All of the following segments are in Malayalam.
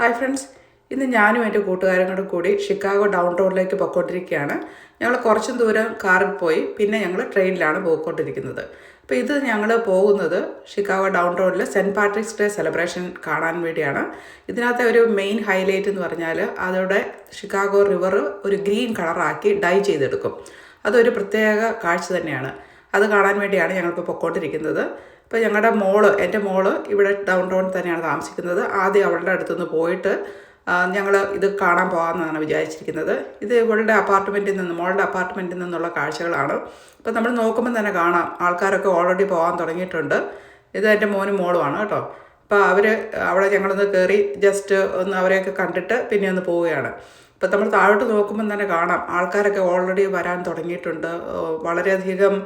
ഹായ് ഫ്രണ്ട്സ് ഇന്ന് ഞാനും എന്റെ കൂട്ടുകാരും കൂടെ ഷിക്കാഗോ ഡൗൺ ടൗണിലേക്ക് പൊയ്ക്കൊണ്ടിരിക്കുകയാണ്. ഞങ്ങൾ കുറച്ചും ദൂരം കാറിൽ പോയി പിന്നെ ഞങ്ങൾ ട്രെയിനിലാണ് പോയിക്കൊണ്ടിരിക്കുന്നത്. അപ്പോൾ ഇത് ഞങ്ങൾ പോകുന്നത് ഷിക്കാഗോ ഡൗൺ ടൗണിൽ സെന്റ് പാട്രിക്സ് ഡേ സെലിബ്രേഷൻ കാണാൻ വേണ്ടിയാണ്. ഇതിനകത്തെ ഒരു മെയിൻ ഹൈലൈറ്റ് എന്ന് പറഞ്ഞാൽ അതോടെ ഷിക്കാഗോ റിവർ ഒരു ഗ്രീൻ കളറാക്കി ഡൈ ചെയ്തെടുക്കും. അതൊരു പ്രത്യേക കാഴ്ച തന്നെയാണ്. അത് കാണാൻ വേണ്ടിയാണ് ഞങ്ങളിപ്പോൾ പൊയ്ക്കൊണ്ടിരിക്കുന്നത്. ഇപ്പോൾ ഞങ്ങളുടെ മോൾ എന്റെ മോൾ ഇവിടെ ഡൗൺ ടൗണിൽ തന്നെയാണ് താമസിക്കുന്നത്. ആദ്യം അവളുടെ അടുത്തുനിന്ന് പോയിട്ട് ഞങ്ങൾ ഇത് കാണാൻ പോകാമെന്നാണ് വിചാരിച്ചിരിക്കുന്നത്. ഇത് ഇവളുടെ അപ്പാർട്ട്മെന്റിൽ നിന്ന് മോളുടെ അപ്പാർട്ട്മെന്റിൽ നിന്നുള്ള കാഴ്ചകളാണ്. അപ്പോൾ നമ്മൾ നോക്കുമ്പോൾ തന്നെ കാണാം ആൾക്കാരൊക്കെ ഓൾറെഡി പോകാൻ തുടങ്ങിയിട്ടുണ്ട്. ഇത് എന്റെ മോനും മോളുമാണ് കേട്ടോ. അപ്പോൾ അവർ അവിടെ ഞങ്ങളൊന്ന് കയറി ജസ്റ്റ് ഒന്ന് അവരെയൊക്കെ കണ്ടിട്ട് പിന്നെ ഒന്ന് പോവുകയാണ്. ഇപ്പം നമ്മൾ താഴോട്ട് നോക്കുമ്പോൾ തന്നെ കാണാം ആൾക്കാരൊക്കെ ഓൾറെഡി വരാൻ തുടങ്ങിയിട്ടുണ്ട്. വളരെയധികം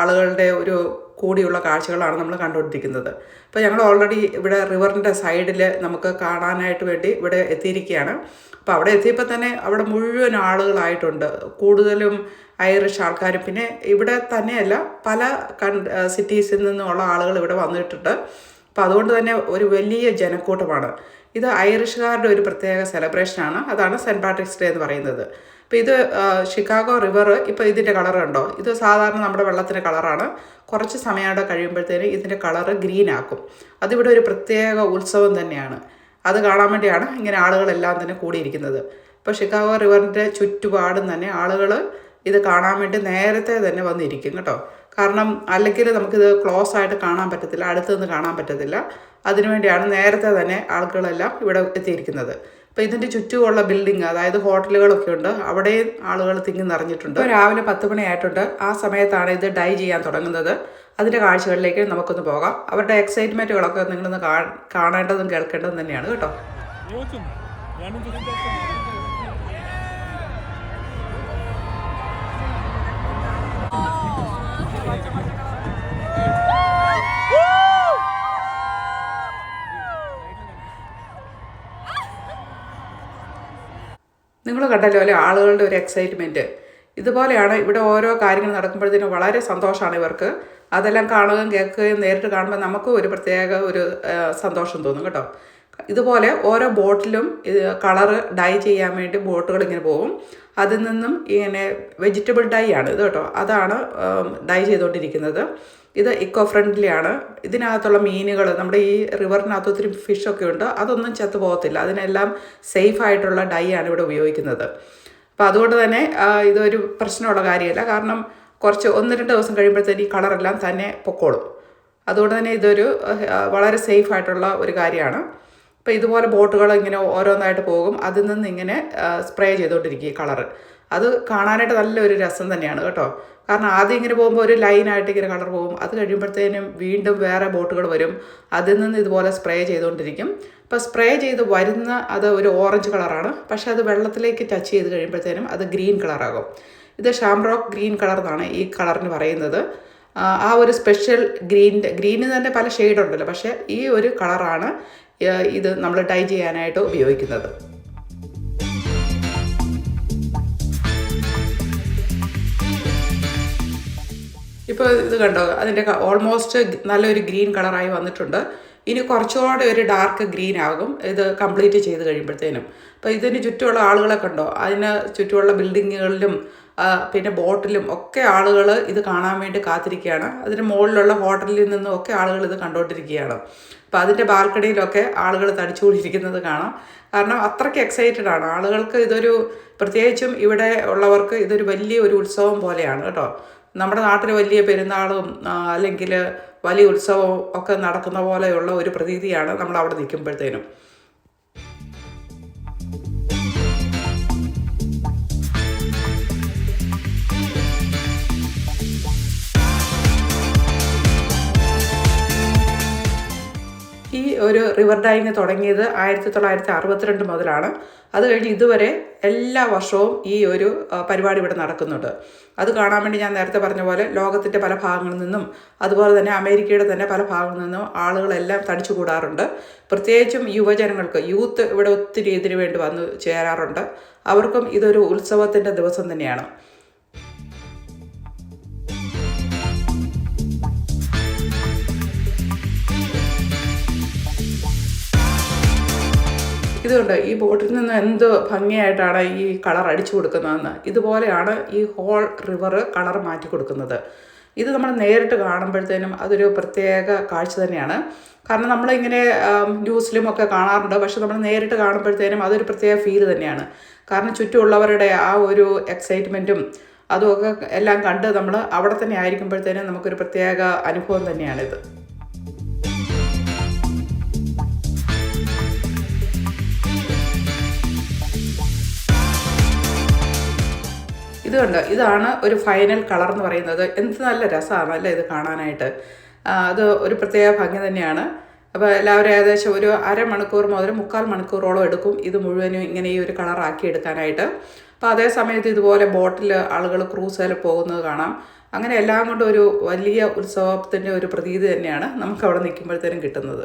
ആളുകളുടെ ഒരു കൂടിയുള്ള കാഴ്ചകളാണ് നമ്മൾ കണ്ടുകൊണ്ടിരിക്കുന്നത്. അപ്പോൾ ഞങ്ങൾ ഓൾറെഡി ഇവിടെ റിവറിന്റെ സൈഡിൽ നമുക്ക് കാണാനായിട്ട് വേണ്ടി ഇവിടെ എത്തിയിരിക്കുകയാണ്. അപ്പോൾ അവിടെ എത്തിയപ്പോൾ തന്നെ അവിടെ മുഴുവൻ ആളുകളായിട്ടുണ്ട്. കൂടുതലും ഐറിഷ് ആൾക്കാരും. പിന്നെ ഇവിടെ തന്നെയല്ല പല കൺ സിറ്റീസിൽ നിന്നുമുള്ള ആളുകൾ ഇവിടെ വന്നിട്ടുണ്ട്. അപ്പോൾ അതുകൊണ്ട് തന്നെ ഒരു വലിയ ജനക്കൂട്ടമാണ്. ഇത് ഐറിഷുകാരുടെ ഒരു പ്രത്യേക സെലിബ്രേഷനാണ് അതാണ് സെന്റ് പാട്രിക്സ് ഡേ എന്ന് പറയുന്നത്. അപ്പോൾ ഇത് ഷിക്കാഗോ റിവർ ഇപ്പോൾ ഇതിന്റെ കളർ ഉണ്ടോ ഇത് സാധാരണ നമ്മുടെ വെള്ളത്തിന്റെ കളറാണ് കുറച്ച് സമയം കഴിയുമ്പോഴത്തേനും ഇതിന്റെ കളറ് ഗ്രീൻ ആക്കും. അതിവിടെ ഒരു പ്രത്യേക ഉത്സവം തന്നെയാണ്. അത് കാണാൻ വേണ്ടിയാണ് ഇങ്ങനെ ആളുകളെല്ലാം തന്നെ കൂടിയിരിക്കുന്നത്. ഇപ്പോൾ ഷിക്കാഗോ റിവറിന്റെ ചുറ്റുപാടും തന്നെ ആളുകൾ ഇത് കാണാൻ വേണ്ടി നേരത്തെ തന്നെ വന്നിരിക്കും കേട്ടോ. കാരണം അല്ലെങ്കിൽ നമുക്കിത് ക്ലോസ് ആയിട്ട് കാണാൻ പറ്റത്തില്ല അടുത്തുനിന്ന് കാണാൻ പറ്റത്തില്ല. അതിനുവേണ്ടിയാണ് നേരത്തെ തന്നെ ആളുകളെല്ലാം ഇവിടെ എത്തിയിരിക്കുന്നത്. അപ്പോൾ ഇതിന്റെ ചുറ്റുമുള്ള ബിൽഡിംഗ് അതായത് ഹോട്ടലുകളൊക്കെ ഉണ്ട്. അവിടെയും ആളുകൾ തിങ്ങി നിറഞ്ഞിട്ടുണ്ട്. രാവിലെ പത്ത് മണിയായിട്ടുണ്ട് ആ സമയത്താണ് ഇത് ഡൈ ചെയ്യാൻ തുടങ്ങുന്നത്. അതിന്റെ കാഴ്ചകളിലേക്ക് നമുക്കൊന്ന് പോകാം. അവരുടെ എക്സൈറ്റ്മെന്റുകളൊക്കെ നിങ്ങളൊന്ന് കാണേണ്ടതും കേൾക്കേണ്ടതും തന്നെയാണ് കേട്ടോ. നിങ്ങൾ കണ്ടല്ലോ അല്ലേ ആളുകളുടെ ഒരു എക്സൈറ്റ്മെന്റ് ഇതുപോലെയാണ് ഇവിടെ ഓരോ കാര്യങ്ങൾ നടക്കുമ്പോഴത്തേനും വളരെ സന്തോഷമാണ് ഇവർക്ക്. അതെല്ലാം കാണുകയും കേൾക്കുകയും നേരിട്ട് കാണുമ്പോൾ നമുക്കും ഒരു പ്രത്യേക ഒരു സന്തോഷം തോന്നും കേട്ടോ. ഇതുപോലെ ഓരോ ബോട്ടിലും കളറ് ഡൈ ചെയ്യാൻ വേണ്ടി ബോട്ടുകൾ ഇങ്ങനെ പോകും. അതിൽ നിന്നും ഇങ്ങനെ വെജിറ്റബിൾ ഡൈ ആണ്. ഇത് കേട്ടോ. അതാണ് ഡൈ ചെയ്തുകൊണ്ടിരിക്കുന്നത്. ഇത് ഇക്കോ ഫ്രണ്ട്ലി ആണ്. ഇതിനകത്തുള്ള മീനുകൾ നമ്മുടെ ഈ റിവറിനകത്ത് ഒത്തിരി ഫിഷൊക്കെ ഉണ്ട്. അതൊന്നും ചത്തു പോകത്തില്ല. അതിനെല്ലാം സേഫ് ആയിട്ടുള്ള ഡൈ ആണ് ഇവിടെ ഉപയോഗിക്കുന്നത്. അപ്പോൾ അതുകൊണ്ട് തന്നെ ഇതൊരു പ്രശ്നമുള്ള കാര്യമല്ല. കാരണം കുറച്ച് ഒന്ന് രണ്ട് ദിവസം കഴിയുമ്പോഴത്തേന് ഈ കളറെല്ലാം തന്നെ പൊക്കോളും. അതുകൊണ്ട് തന്നെ ഇതൊരു വളരെ സേഫ് ആയിട്ടുള്ള ഒരു കാര്യമാണ്. അപ്പോൾ ഇതുപോലെ ബോട്ടുകൾ ഇങ്ങനെ ഓരോന്നായിട്ട് പോകും. അതിൽ നിന്ന് ഇങ്ങനെ സ്പ്രേ ചെയ്തുകൊണ്ടിരിക്കും കളർ അത് കാണാനായിട്ട് നല്ലൊരു രസം തന്നെയാണ് കേട്ടോ. കാരണം ആദ്യം ഇങ്ങനെ പോകുമ്പോൾ ഒരു ലൈനായിട്ട് ഇങ്ങനെ കളർ പോകും. അത് കഴിയുമ്പോഴത്തേനും വീണ്ടും വേറെ ബോട്ടുകൾ വരും. അതിൽ നിന്ന് ഇതുപോലെ സ്പ്രേ ചെയ്തുകൊണ്ടിരിക്കും അപ്പോൾ സ്പ്രേ ചെയ്ത് വരുന്ന അത് ഒരു ഓറഞ്ച് കളറാണ്. പക്ഷേ അത് വെള്ളത്തിലേക്ക് ടച്ച് ചെയ്ത് കഴിയുമ്പോഴത്തേനും അത് ഗ്രീൻ കളറാകും. ഇത് ഷാംറോക്ക് ഗ്രീൻ കളർ എന്നാണ് ഈ കളറിന് പറയുന്നത്. ആ, ഒരു സ്പെഷ്യൽ ഗ്രീൻ ഗ്രീനിന് തന്നെ പല ഷെയ്ഡുണ്ടല്ലോ. പക്ഷേ ഈ ഒരു കളറാണ് ഇത് നമ്മൾ ടൈ ചെയ്യാനായിട്ട് ഉപയോഗിക്കുന്നത്. ഇപ്പോൾ ഇത് കണ്ടോ? അതിന്റെ ഓൾമോസ്റ്റ് നല്ലൊരു ഗ്രീൻ കളറായി വന്നിട്ടുണ്ട്. ഇനി കുറച്ചുകൂടെ ഒരു ഡാർക്ക് ഗ്രീൻ ആകും. ഇത് കംപ്ലീറ്റ് ചെയ്ത് കഴിയുമ്പോഴത്തേനും. അപ്പോൾ ഇതിന് ചുറ്റുമുള്ള ആളുകളെ കണ്ടോ? അതിന് ചുറ്റുമുള്ള ബിൽഡിങ്ങുകളിലും പിന്നെ ബോട്ടിലും ഒക്കെ ആളുകൾ ഇത് കാണാൻ വേണ്ടി കാത്തിരിക്കുകയാണ്. അതിന് മുകളിലുള്ള ഹോട്ടലിൽ നിന്നും ഒക്കെ ആളുകൾ ഇത് കണ്ടുകൊണ്ടിരിക്കുകയാണ്. അപ്പോൾ അതിന്റെ ബാൽക്കണിയിലൊക്കെ ആളുകൾ തടിച്ചുകൊണ്ടിരിക്കുന്നത് കാണാം. കാരണം അത്രയ്ക്ക് എക്സൈറ്റഡ് ആണ്. ആളുകൾക്ക് ഇതൊരു പ്രത്യേകിച്ചും ഇവിടെ ഉള്ളവർക്ക് ഇതൊരു വലിയ ഒരു ഉത്സവം പോലെയാണ് കേട്ടോ. നമ്മുടെ നാട്ടിൽ വലിയ പെരുന്നാളും അല്ലെങ്കിൽ വലിയ ഉത്സവവും ഒക്കെ നടക്കുന്ന പോലെയുള്ള ഒരു പ്രതീതിയാണ് നമ്മൾ അവിടെ നിൽക്കുമ്പോഴത്തേനും. ഒരു റിവർ ഡൈവിങ് തുടങ്ങിയത് ആയിരത്തി തൊള്ളായിരത്തി അറുപത്തിരണ്ട് മുതലാണ്. അത് കഴിഞ്ഞ് ഇതുവരെ എല്ലാ വർഷവും ഈ ഒരു പരിപാടി ഇവിടെ നടക്കുന്നുണ്ട്. അത് കാണാൻ വേണ്ടി ഞാൻ നേരത്തെ പറഞ്ഞ പോലെ ലോകത്തിന്റെ പല ഭാഗങ്ങളിൽ നിന്നും അതുപോലെ തന്നെ അമേരിക്കയുടെ തന്നെ പല ഭാഗങ്ങളിൽ നിന്നും ആളുകളെല്ലാം തടിച്ചു കൂടാറുണ്ട്. പ്രത്യേകിച്ചും യുവജനങ്ങൾക്ക് യൂത്ത് ഇവിടെ ഒത്തിരി ഇതിനു വേണ്ടി വന്ന് ചേരാറുണ്ട്. അവർക്കും ഇതൊരു ഉത്സവത്തിന്റെ ദിവസം തന്നെയാണ്. ഇതുകൊണ്ട് ഈ ബോട്ടിൽ നിന്ന് എന്ത് ഭംഗിയായിട്ടാണ് ഈ കളർ അടിച്ചു കൊടുക്കുന്നതെന്ന്. ഇതുപോലെയാണ് ഈ ഹോൾ റിവർ കളർ മാറ്റി കൊടുക്കുന്നത്. ഇത് നമ്മൾ നേരിട്ട് കാണുമ്പോഴത്തേനും അതൊരു പ്രത്യേക കാഴ്ച തന്നെയാണ്. കാരണം നമ്മളിങ്ങനെ ന്യൂസിലും ഒക്കെ കാണാറുണ്ട്. പക്ഷെ നമ്മൾ നേരിട്ട് കാണുമ്പോഴത്തേനും അതൊരു പ്രത്യേക ഫീൽ തന്നെയാണ്. കാരണം ചുറ്റുമുള്ളവരുടെ ആ ഒരു എക്സൈറ്റ്മെന്റും അതുമൊക്കെ എല്ലാം കണ്ട് നമ്മൾ അവിടെ തന്നെ ആയിരിക്കുമ്പോഴത്തേനും നമുക്കൊരു പ്രത്യേക അനുഭവം തന്നെയാണിത്. ഇത് കണ്ടോ? ഇതാണ് ഒരു ഫൈനൽ കളർ എന്ന് പറയുന്നത്. എന്ത് നല്ല രസമാണ് അല്ലേ ഇത് കാണാനായിട്ട്? അത് ഒരു പ്രത്യേക ഭംഗി തന്നെയാണ്. അപ്പോൾ എല്ലാവരും ഏകദേശം ഒരു അരമണിക്കൂർ മുതൽ മുക്കാൽ മണിക്കൂറോളം എടുക്കും ഇത് മുഴുവനും ഇങ്ങനെ ഈ ഒരു കളറാക്കി എടുക്കാനായിട്ട്. അപ്പോൾ അതേ സമയത്ത് ഇതുപോലെ ബോട്ടിൽ ആളുകൾ ക്രൂസേൽ പോകുന്നത് കാണാം. അങ്ങനെ എല്ലാം കൊണ്ടും ഒരു വലിയ ഉത്സവത്തിന്റെ ഒരു പ്രതീതി തന്നെയാണ് നമുക്ക് അവിടെ നിൽക്കുമ്പോഴത്തേനും കിട്ടുന്നത്.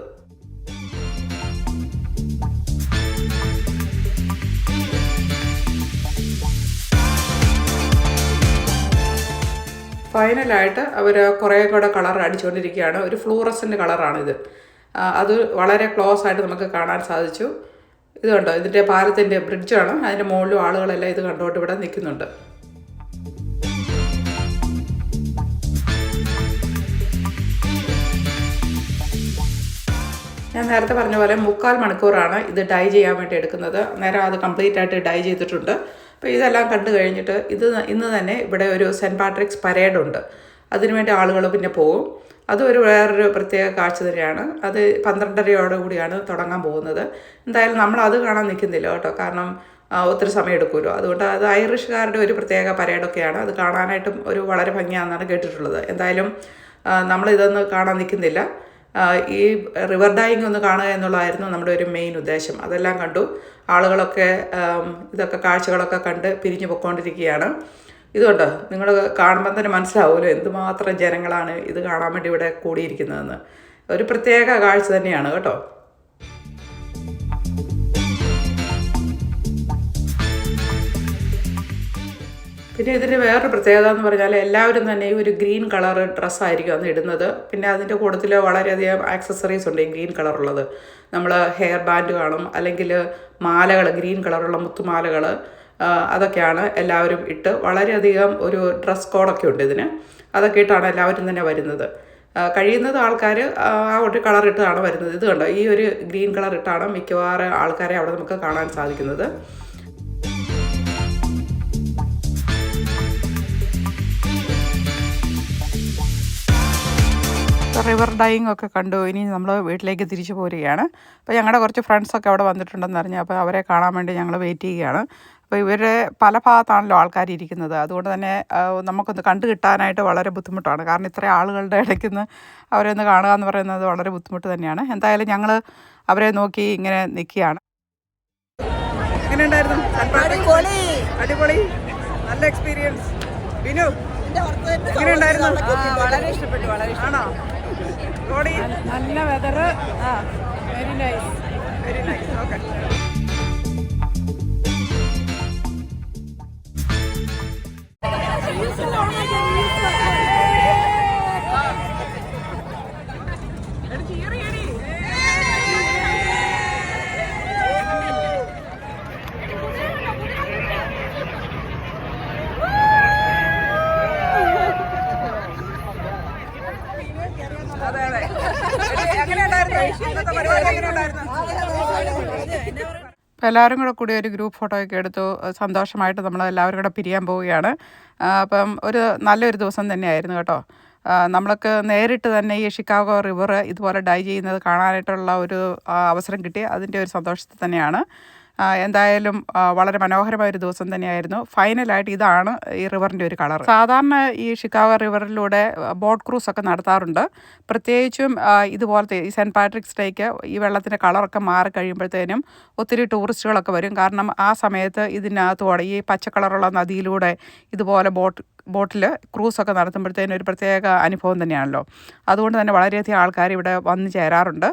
ഫൈനലായിട്ട് അവർ കുറേ കൂടെ കളർ അടിച്ചുകൊണ്ടിരിക്കുകയാണ് ഒരു ഫ്ലൂറസിന്റെ കളറാണിത് അത് വളരെ ക്ലോസ് ആയിട്ട് നമുക്ക് കാണാൻ സാധിച്ചു. ഇത് കണ്ടോ? ഇതിന്റെ പാലത്തിന്റെ ബ്രിഡ്ജാണ് അതിന്റെ മുകളിലും ആളുകളെല്ലാം ഇത് കണ്ടോട്ട് ഇവിടെ നിൽക്കുന്നുണ്ട്. ഞാൻ നേരത്തെ പറഞ്ഞ പോലെ മുക്കാൽ മണിക്കൂറാണ് ഇത് ഡൈ ചെയ്യാൻ വേണ്ടി എടുക്കുന്നത്. നേരം അത് കംപ്ലീറ്റ് ആയിട്ട് ഡൈ ചെയ്തിട്ടുണ്ട്. അപ്പോൾ ഇതെല്ലാം കണ്ടു കഴിഞ്ഞിട്ട് ഇത് ഇന്ന് തന്നെ ഇവിടെ ഒരു സെന്റ് പാട്രിക്സ് പരേഡ് ഉണ്ട് അതിനുവേണ്ടി ആളുകൾ പിന്നെ പോകും അതും ഒരു വേറൊരു പ്രത്യേക കാഴ്ച തന്നെയാണ്. അത് പന്ത്രണ്ടരയോട് കൂടിയാണ് തുടങ്ങാൻ പോകുന്നത്. എന്തായാലും നമ്മൾ അത് കാണാൻ നിൽക്കുന്നില്ല കേട്ടോ. കാരണം ഒത്തിരി സമയം എടുക്കുമല്ലോ അതുകൊണ്ട് അത് ഐറിഷുകാരുടെ ഒരു പ്രത്യേക പരേഡൊക്കെയാണ്. അത് കാണാനായിട്ടും ഒരു വളരെ ഭംഗിയാണെന്നാണ് കേട്ടിട്ടുള്ളത്. എന്തായാലും നമ്മളിതൊന്നും കാണാൻ നിൽക്കുന്നില്ല. ഈ റിവർ ഡൈയിങ് ഒന്ന് കാണുക എന്നുള്ളതായിരുന്നു നമ്മുടെ ഒരു മെയിൻ ഉദ്ദേശം. അതെല്ലാം കണ്ടു. ആളുകളൊക്കെ ഇതൊക്കെ കാഴ്ചകളൊക്കെ കണ്ട് പിരിഞ്ഞു പൊയ്ക്കൊണ്ടിരിക്കുകയാണ് ഇതുകൊണ്ട്? നിങ്ങൾ കാണുമ്പോൾ തന്നെ മനസ്സിലാവുമല്ലോ എന്തുമാത്രം ജനങ്ങളാണ് ഇത് കാണാൻ വേണ്ടി ഇവിടെ കൂടിയിരിക്കുന്നതെന്ന്. ഒരു പ്രത്യേക കാഴ്ച തന്നെയാണ് കേട്ടോ. പിന്നെ ഇതിന്റെ വേറൊരു പ്രത്യേകത എന്ന് പറഞ്ഞാൽ എല്ലാവരും തന്നെ ഈ ഒരു ഗ്രീൻ കളർ ഡ്രസ്സായിരിക്കും അന്ന് ഇടുന്നത്. പിന്നെ അതിന്റെ കൂട്ടത്തിൽ വളരെയധികം ആക്സസറീസ് ഉണ്ട് ഈ ഗ്രീൻ കളറുള്ളത് നമ്മൾ ഹെയർ ബാൻഡ് കാണും അല്ലെങ്കിൽ മാലകൾ ഗ്രീൻ കളറുള്ള മുത്തുമാലകൾ അതൊക്കെയാണ് എല്ലാവരും ഇട്ട് വളരെയധികം ഒരു ഡ്രസ് കോഡൊക്കെ ഉണ്ട് ഇതിന്. അതൊക്കെ ഇട്ടാണ് എല്ലാവരും തന്നെ വരുന്നത്. കഴിയുന്നത് ആൾക്കാർ ആ ഒരു കളർ ഇട്ടാണ് വരുന്നത്. ഇത് കണ്ടോ? ഈ ഒരു ഗ്രീൻ കളർ ഇട്ടാണ് മിക്കവാറും ആൾക്കാരെ അവിടെ നമുക്ക് കാണാൻ സാധിക്കുന്നത്. റിവർ ഡൈയിങ് ഒക്കെ കണ്ടു. ഇനി നമ്മൾ വീട്ടിലേക്ക് തിരിച്ചു പോരുകയാണ്. അപ്പോൾ ഞങ്ങളുടെ കുറച്ച് ഫ്രണ്ട്സൊക്കെ അവിടെ വന്നിട്ടുണ്ടെന്ന് അറിഞ്ഞു അപ്പോൾ അവരെ കാണാൻ വേണ്ടി ഞങ്ങൾ വെയിറ്റ് ചെയ്യുകയാണ്. അപ്പോൾ ഇവരുടെ പല ഭാഗത്താണല്ലോ ആൾക്കാർ ഇരിക്കുന്നത്. അതുകൊണ്ട് തന്നെ നമുക്കൊന്ന് കണ്ടു കിട്ടാനായിട്ട് വളരെ ബുദ്ധിമുട്ടാണ്. കാരണം ഇത്രയും ആളുകളുടെ ഇടയ്ക്ക് നിന്ന് അവരെ ഒന്ന് കാണുക എന്ന് പറയുന്നത് വളരെ ബുദ്ധിമുട്ട് തന്നെയാണ്. എന്തായാലും ഞങ്ങൾ അവരെ നോക്കി ഇങ്ങനെ നിൽക്കുകയാണ് എങ്ങനെയുണ്ടായിരുന്നു? അടിപൊളി. അടിപൊളി. നല്ല എക്സ്പീരിയൻസ് വിനു എങ്ങനെയുണ്ടായിരുന്നു? വളരെ ഇഷ്ടപ്പെട്ടു വളരെ ആണോ? നല്ല വെതർ ആ very nice very nice okay എല്ലാവരും കൂടെ കൂടി ഒരു ഗ്രൂപ്പ് ഫോട്ടോ ഒക്കെ എടുത്തു സന്തോഷമായിട്ട് നമ്മൾ എല്ലാവരും കൂടെ പിരിയാൻ പോവുകയാണ്. അപ്പം ഒരു നല്ലൊരു ദിവസം തന്നെയായിരുന്നു കേട്ടോ. നമ്മൾക്ക് നേരിട്ട് തന്നെ ഈ ഷിക്കാഗോ റിവർ ഇതുപോലെ ഡൈ ചെയ്യുന്നത് കാണാനായിട്ടുള്ള ഒരു അവസരം കിട്ടി. അതിന്റെ ഒരു സന്തോഷത്തിൽ തന്നെയാണ്. എന്തായാലും വളരെ മനോഹരമായ ഒരു ദിവസം തന്നെയായിരുന്നു. ഫൈനലായിട്ട് ഇതാണ് ഈ റിവറിന്റെ ഒരു കളർ സാധാരണ ഈ ഷിക്കാഗോ റിവറിലൂടെ ബോട്ട് ക്രൂസ് ഒക്കെ നടത്താറുണ്ട്. പ്രത്യേകിച്ചും ഇതുപോലത്തെ ഈ സെന്റ് പാട്രിക്സ് ഡേക്ക് ഈ വെള്ളത്തിന്റെ കളറൊക്കെ മാറി കഴിയുമ്പോഴത്തേനും ഒത്തിരി ടൂറിസ്റ്റുകളൊക്കെ വരും. കാരണം ആ സമയത്ത് ഇതിനകത്തൂടെ ഈ പച്ച കളറുള്ള നദിയിലൂടെ ഇതുപോലെ ബോട്ട് ബോട്ടിൽ ക്രൂസൊക്കെ നടത്തുമ്പോഴത്തേനും ഒരു പ്രത്യേക അനുഭവം തന്നെയാണല്ലോ. അതുകൊണ്ട് തന്നെ വളരെയധികം ആൾക്കാർ ഇവിടെ വന്നു ചേരാറുണ്ട്.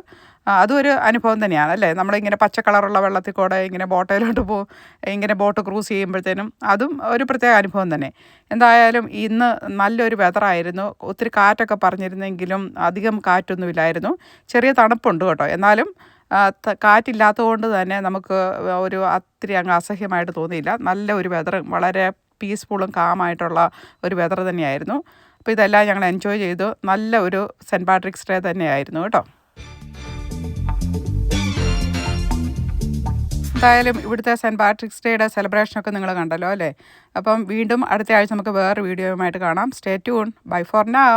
അതും ഒരു അനുഭവം തന്നെയാണ് അല്ലേ? നമ്മളിങ്ങനെ പച്ച കളറുള്ള വെള്ളത്തിൽ കൂടെ ഇങ്ങനെ ബോട്ടയിലോട്ട് പോകും ഇങ്ങനെ ബോട്ട് ക്രൂസ് ചെയ്യുമ്പോഴത്തേനും അതും ഒരു പ്രത്യേക അനുഭവം തന്നെ. എന്തായാലും ഇന്ന് നല്ലൊരു വെതറായിരുന്നു ഒത്തിരി കാറ്റൊക്കെ പറഞ്ഞിരുന്നെങ്കിലും അധികം കാറ്റൊന്നുമില്ലായിരുന്നു. ചെറിയ തണുപ്പുണ്ട് കേട്ടോ. എന്നാലും കാറ്റില്ലാത്തത് കൊണ്ട് കാറ്റില്ലാത്തതുകൊണ്ട് തന്നെ നമുക്ക് ഒരു അത്തിരി അങ്ങ് അസഹ്യമായിട്ട് തോന്നിയില്ല. നല്ല ഒരു വെതർ വളരെ പീസ്ഫുള്ളും കാമായിട്ടുള്ള ഒരു വെതർ തന്നെയായിരുന്നു. അപ്പോൾ ഇതെല്ലാം ഞങ്ങൾ എൻജോയ് ചെയ്തു. നല്ല ഒരു സെന്റ് പാട്രിക്സ് ഡേ തന്നെയായിരുന്നു കേട്ടോ. എന്തായാലും ഇവിടുത്തെ സെന്റ് പാട്രിക്സ് ഡേയുടെ സെലിബ്രേഷനൊക്കെ നിങ്ങൾ കണ്ടല്ലോ അല്ലേ? അപ്പം വീണ്ടും അടുത്ത ആഴ്ച നമുക്ക് വേറെ വീഡിയോയുമായിട്ട് കാണാം. Stay tune bye for now